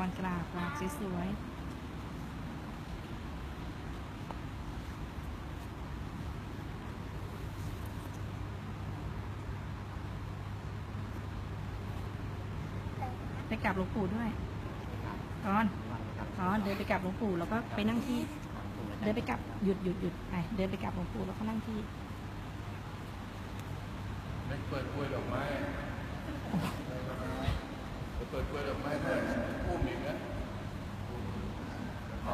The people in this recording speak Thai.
อนกราบกราบสวยๆไปกราบหลวงปู่ด้วยตอนตอนเดินไปกราบหลวงปู่แล้วก็ไปนั่งที่ เดินไปกลับหยุดหยุดหยุดไปเดินไปกลับหลวงปู่แล้วก็นั่งที่ ไม่เปิดกล้วยดอกไม้ไปเปิดกล้วยดอกไม้แต่พุ่ม